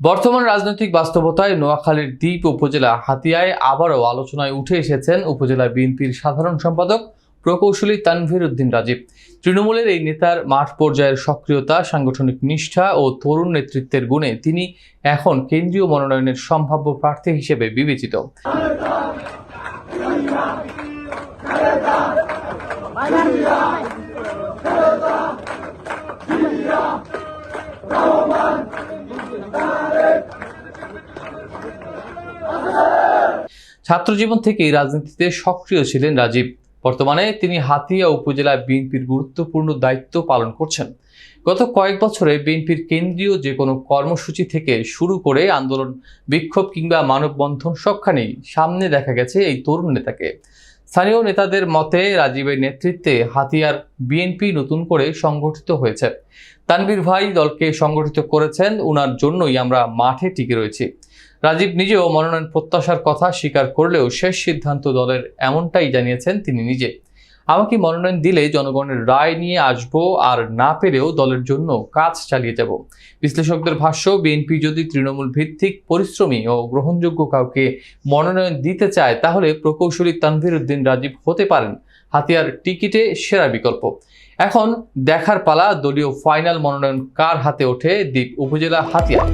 বর্তমান রাজনৈতিক বাস্তবতায় নোয়াখালীর দ্বীপ উপজেলা হাতিয়ায় আবারও আলোচনায় উঠে এসেছেন উপজেলা বিএনপির সাধারণ সম্পাদক প্রকৌশলী তানভীর উদ্দিন রাজীব। তৃণমূলের এই নেতার মাঠ পর্যায়ের সক্রিয়তা, সাংগঠনিক নিষ্ঠা ও তরুণ নেতৃত্বের গুণে তিনি এখন কেন্দ্রীয় মনোনয়নের সম্ভাব্য প্রার্থী হিসেবে বিবেচিত। ছাত্রজীবন থেকেই রাজনীতিতে সক্রিয় ছিলেন রাজীব। বর্তমানে তিনি হাতিয়া উপজেলায় বিএনপির গুরুত্বপূর্ণ দায়িত্ব পালন করছেন। গত কয়েক বছরে বিএনপির কেন্দ্রীয় যে কোনো কর্মসূচি থেকে শুরু করে আন্দোলন, বিক্ষোভ কিংবা মানববন্ধন সবখানেই সামনে দেখা গেছে এই তরুণ নেতাকে। স্থানীয় নেতাদের মতে রাজীবের নেতৃত্বে হাতিয়ার বিএনপি নতুন করে সংগঠিত হয়েছে। তানবীর ভাই দলকে সংগঠিত করেছেন, উনার জন্যই আমরা মাঠে টিকে রয়েছি। রাজীব নিজেও মনোনয়ন প্রত্যাশার কথা স্বীকার করলেও শেষ সিদ্ধান্ত দলের এমনটাই জানিয়েছেন তিনি নিজে। আমাকে মনোনয়ন দিলে জনগণের রায় নিয়ে আসব আর না পেরেও দলের জন্য কাজ চালিয়ে যাব। বিশ্লেষকদের ভাষ্য, বিএনপি যদি তৃণমূল ভিত্তিক পরিশ্রমী ও গ্রহণযোগ্য কাউকে মনোনয়ন দিতে চায়, তাহলে প্রকৌশলী তানভীর উদ্দিন রাজীব হতে পারেন। হাতিয়ার টিকিটে সেরা বিকল্প। এখন দেখার পালা, দলীয় ফাইনাল মনোনয়ন কার হাতে ওঠে দ্বীপ উপজেলা হাতিয়ার?